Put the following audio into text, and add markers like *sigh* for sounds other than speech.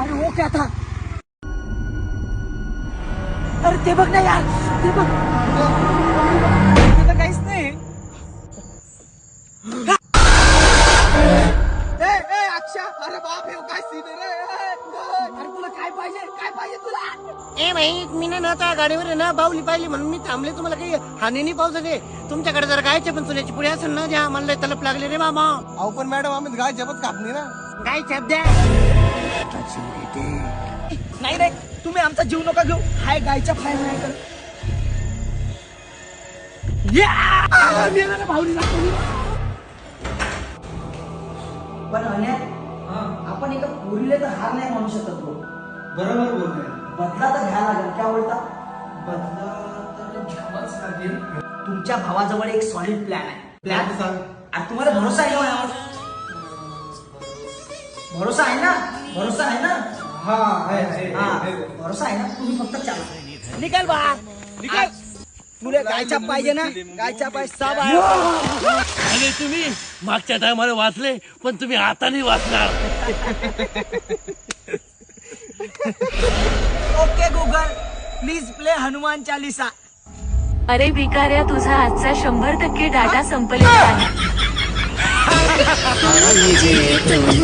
अरे वो क्या था अरे ते बघ ना यार ते बघ. काहीच नाही. ए, ए, अक्षा अरे बाप हे काय सीन आहे रे? ए, ए, अरे तुला काय पाहिजे काय पाहिजे तुला? ए भाई मी ना ना त्या गाडीवर आहे ना बाहुली पाहिली म्हणून मी थांबले. तुम्हाला काही हानी नाही पावसा दे तुमच्याकडे जर गायच्या पण चुल्याची पुढे असेल ना द्या मला लय तलप लागले रे मामा. अहो पण मॅडम आम्ही गाय जपत कापणी ना. छाप द्या नाही नाही तुम्ही आमचा जीव नका घेऊ. हाय गायच्या फाय नाही कर भावलीला. पण अण्या, आपण एका पोरीला तर हार नाही मानू शकत बघ बरोबर बोलतोय बदला तर घ्यायला लागेल काय बोलता? बदला तर घ्यावाच लागेल. तुमच्या भावाजवळ एक सॉलिड प्लॅन आहे. प्लॅन सांग. आणि तुम्हाला भरोसा आहे? भरोसा आहे ना? भरोसा आहे ना? हा आहे आहे, हा. आहे. भरोसा आहे ना? तुम्ही फक्त चला निकाल बा. निकाल. तुला गायच्या पाहिजे ना? गायच्या पाहिजे सब आहे. आणि तुम्ही मागच्या टायमाला वाचले पण तुम्ही आता नाही वाचणार. Okay Google please play Hanuman Chalisa. अरे भिकाऱ्या तुझा आजचा शंभर टक्के डाटा संपलेला आहे. *laughs*